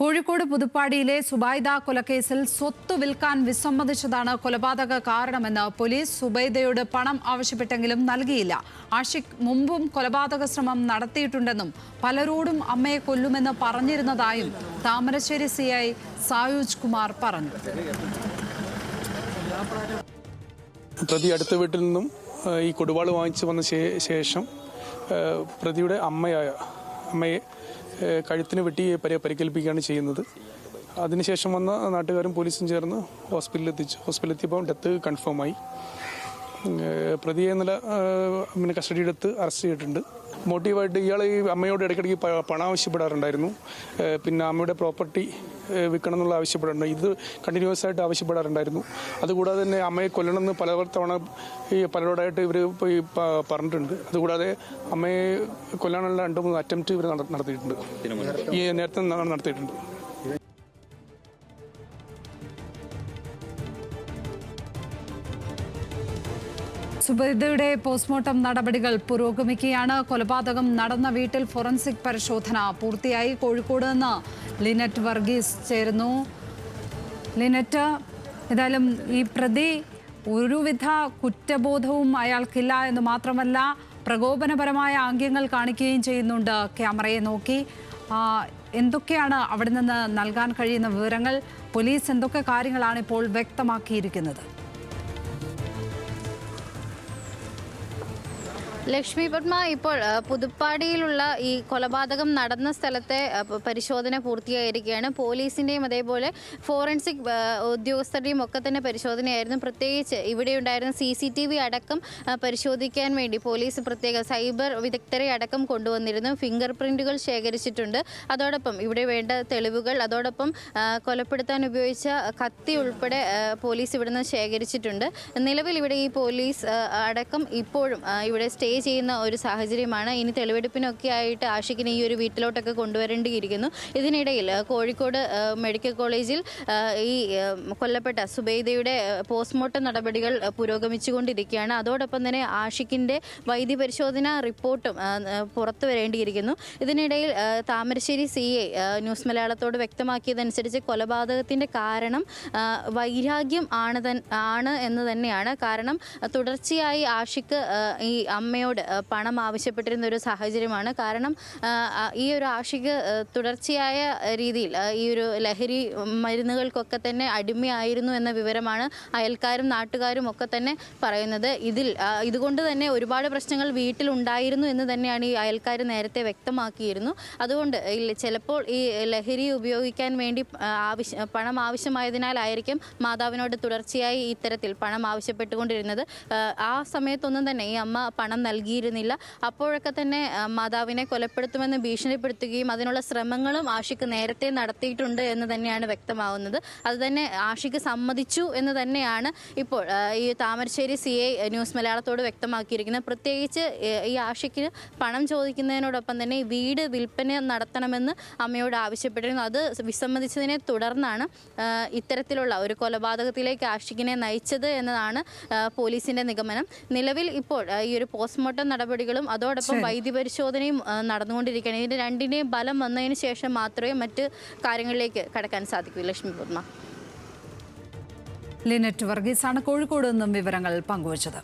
കോഴിക്കോട് പുതുപ്പാടിയിലെ സുബൈദ കൊലക്കേസിൽ സ്വത്ത് വിൽക്കാൻ വിസമ്മതിച്ചതാണ് കൊലപാതക കാരണമെന്ന് പോലീസ് സുബൈദയോട് പണം ആവശ്യപ്പെട്ടെങ്കിലും നൽകിയില്ല. ആഷിഖ് മുമ്പും കൊലപാതക ശ്രമം നടത്തിയിട്ടുണ്ടെന്നും പലരോടും അമ്മയെ കൊല്ലുമെന്ന് പറഞ്ഞിരുന്നതായും താമരശ്ശേരി സി ഐ സായൂജ് കുമാർ പറഞ്ഞു. പ്രതി അടുത്ത വീട്ടിൽ നിന്നും ഈ കൊടുവാൾ വാങ്ങിച്ചു വന്ന ശേഷം പ്രതിയുടെ അമ്മയായ അമ്മയെ കഴുത്തിന് വെട്ടി പരി പരിക്കേൽപ്പിക്കുകയാണ് ചെയ്യുന്നത്. അതിനുശേഷം വന്ന നാട്ടുകാരും പോലീസും ചേർന്ന് ഹോസ്പിറ്റലിൽ എത്തിച്ചു ഹോസ്പിറ്റലിൽ എത്തിയപ്പോൾ ഡെത്ത് കൺഫേമായി പ്രതിയെ ഇന്നലെ പിന്നെ കസ്റ്റഡിയിലെടുത്ത് അറസ്റ്റ് ചെയ്തിട്ടുണ്ട്. മോട്ടീവായിട്ട് ഇയാൾ ഈ അമ്മയോട് ഇടയ്ക്കിടയ്ക്ക് പണം ആവശ്യപ്പെടാറുണ്ടായിരുന്നു. പിന്നെ അമ്മയുടെ പ്രോപ്പർട്ടി വിൽക്കണം എന്നുള്ള ആവശ്യപ്പെടാറുണ്ട്. ഇത് കണ്ടിന്യൂസ് ആയിട്ട് ആവശ്യപ്പെടാറുണ്ടായിരുന്നു. അതുകൂടാതെ തന്നെ അമ്മയെ കൊല്ലണമെന്ന് പല തവണ ഈ പലരോടായിട്ട് ഇവർ പ- പറഞ്ഞിട്ടുണ്ട്. അതുകൂടാതെ അമ്മയെ കൊല്ലാനുള്ള രണ്ട് മൂന്ന് അറ്റംപ്റ്റ് ഇവർ നടത്തിയിട്ടുണ്ട്. ഈ നേരത്തെ നടത്തിയിട്ടുണ്ട്. സുബൈദയുടെ പോസ്റ്റ്മോർട്ടം നടപടികൾ പുരോഗമിക്കുകയാണ്. കൊലപാതകം നടന്ന വീട്ടിൽ ഫോറൻസിക് പരിശോധന പൂർത്തിയായി. കോഴിക്കോട് നിന്ന് ലിനറ്റ് വർഗീസ് ചേരുന്നു. ലിനറ്റ് ഏതായാലും ഈ പ്രതി ഒരുവിധ കുറ്റബോധവും അയാൾക്കില്ല എന്ന് മാത്രമല്ല പ്രകോപനപരമായ ആംഗ്യങ്ങൾ കാണിക്കുകയും ചെയ്യുന്നുണ്ട്. ക്യാമറയെ നോക്കി. എന്തൊക്കെയാണ് അവിടെ നിന്ന് നൽകാൻ കഴിയുന്ന വിവരങ്ങൾ? പോലീസ് എന്തൊക്കെ കാര്യങ്ങളാണ് ഇപ്പോൾ വ്യക്തമാക്കിയിരിക്കുന്നത്? ലക്ഷ്മി പത്മ ഇപ്പോൾ പുതുപ്പാടിയിലുള്ള ഈ കൊലപാതകം നടന്ന സ്ഥലത്തെ പരിശോധന പൂർത്തിയായിരിക്കുകയാണ്. പോലീസിന്റെയും അതേപോലെ ഫോറൻസിക് ഉദ്യോഗസ്ഥരുടെയും ഒക്കെ തന്നെ പരിശോധനയായിരുന്നു. പ്രത്യേകിച്ച് ഇവിടെ ഉണ്ടായിരുന്ന സി സി ടി വി അടക്കം പരിശോധിക്കാൻ വേണ്ടി പോലീസ് പ്രത്യേക സൈബർ വിദഗ്ധരെ അടക്കം കൊണ്ടുവന്നിരുന്നു. ഫിംഗർ പ്രിന്റുകൾ ശേഖരിച്ചിട്ടുണ്ട്. അതോടൊപ്പം ഇവിടെ വേണ്ട തെളിവുകൾ അതോടൊപ്പം കൊലപ്പെടുത്താൻ ഉപയോഗിച്ച കത്തി ഉൾപ്പെടെ പോലീസ് ഇവിടുന്ന് ശേഖരിച്ചിട്ടുണ്ട്. നിലവിൽ ഇവിടെ ഈ പോലീസ് അടക്കം ഇപ്പോഴും ഇവിടെ സ്റ്റേ ചെയ്യുന്ന ഒരു സാഹചര്യമാണ്. ഇനി തെളിവെടുപ്പിനൊക്കെ ആയിട്ട് ആഷിഖിനെ ഈ ഒരു വീട്ടിലോട്ടൊക്കെ കൊണ്ടുവരേണ്ടിയിരിക്കുന്നു. ഇതിനിടയിൽ കോഴിക്കോട് മെഡിക്കൽ കോളേജിൽ ഈ കൊല്ലപ്പെട്ട സുബൈദയുടെ പോസ്റ്റ്മോർട്ടം നടപടികൾ പുരോഗമിച്ചുകൊണ്ടിരിക്കുകയാണ്. അതോടൊപ്പം തന്നെ ആഷിഖിന്റെ വൈദ്യ പരിശോധന റിപ്പോർട്ടും പുറത്തു വരേണ്ടിയിരിക്കുന്നു. ഇതിനിടയിൽ താമരശ്ശേരി സി എ ന്യൂസ് മലയാളത്തോട് വ്യക്തമാക്കിയതനുസരിച്ച് കൊലപാതകത്തിന്റെ കാരണം വൈരാഗ്യം ആണ് ആണ് എന്ന് തന്നെയാണ്. കാരണം തുടർച്ചയായി ആഷിക്ക് ഈ ഈ അമ്മയോട് പണം ആവശ്യപ്പെട്ടിരുന്ന ഒരു സാഹചര്യമാണ്. കാരണം ഈ ഒരു ആഷിക്ക് തുടർച്ചയായ രീതിയിൽ ഈ ഒരു ലഹരി മരുന്നുകൾക്കൊക്കെ തന്നെ അടിമയായിരുന്നു എന്ന വിവരമാണ് അയൽക്കാരും നാട്ടുകാരും ഒക്കെ തന്നെ പറയുന്നത്. ഇതിൽ ഇതുകൊണ്ട് തന്നെ ഒരുപാട് പ്രശ്നങ്ങൾ വീട്ടിലുണ്ടായിരുന്നു എന്ന് തന്നെയാണ് ഈ അയൽക്കാർ നേരത്തെ വ്യക്തമാക്കിയിരുന്നു. അതുകൊണ്ട് ചിലപ്പോൾ ഈ ലഹരി ഉപയോഗിക്കാൻ വേണ്ടി ആവശ്യ പണം ആവശ്യമായതിനാലായിരിക്കും മാതാവിനോട് തുടർച്ചയായി ഇത്തരത്തിൽ പണം ആവശ്യപ്പെട്ടുകൊണ്ടിരുന്നത്. ആ സമയത്തൊന്നും തന്നെ ഈ അമ്മ പണം നൽകിയിരുന്നില്ല. അപ്പോഴൊക്കെ തന്നെ മാതാവിനെ കൊലപ്പെടുത്തുമെന്ന് ഭീഷണിപ്പെടുത്തുകയും അതിനുള്ള ശ്രമങ്ങളും ആഷിക്ക് നേരത്തെ നടത്തിയിട്ടുണ്ട് എന്ന് തന്നെയാണ് വ്യക്തമാവുന്നത്. അത് തന്നെ ആഷിക്ക് സമ്മതിച്ചു എന്ന് തന്നെയാണ് ഇപ്പോൾ ഈ താമരശ്ശേരി സി ഐ ന്യൂസ് മലയാളത്തോട് വ്യക്തമാക്കിയിരിക്കുന്നത്. പ്രത്യേകിച്ച് ഈ ആഷിക്ക് പണം ചോദിക്കുന്നതിനോടൊപ്പം തന്നെ വീട് വിൽപ്പന നടത്തണമെന്ന് അമ്മയോട് ആവശ്യപ്പെട്ടിരുന്നു. അത് വിസമ്മതിച്ചതിനെ തുടർന്നാണ് ഇത്തരത്തിലുള്ള ഒരു കൊലപാതകത്തിലേക്ക് ആഷിക്കിനെ നയിച്ചത് എന്നതാണ് പോലീസിന്റെ നിഗമനം. നിലവിൽ ഇപ്പോൾ ഈ ഒരു പോസ്റ്റ്മോർട്ടം നടപടികളും അതോടൊപ്പം വൈദ്യപരിശോധനയും നടന്നുകൊണ്ടിരിക്കുകയാണ്. ഇതിന്റെ രണ്ടിന്റെയും ഫലം വന്നതിന് ശേഷം മാത്രമേ മറ്റ് കാര്യങ്ങളിലേക്ക് കടക്കാൻ സാധിക്കൂ. ലക്ഷ്മി പത്മ ലിനറ്റ് വർഗീസാണ് കോഴിക്കോട് നിന്നും വിവരങ്ങൾ പങ്കുവച്ചത്.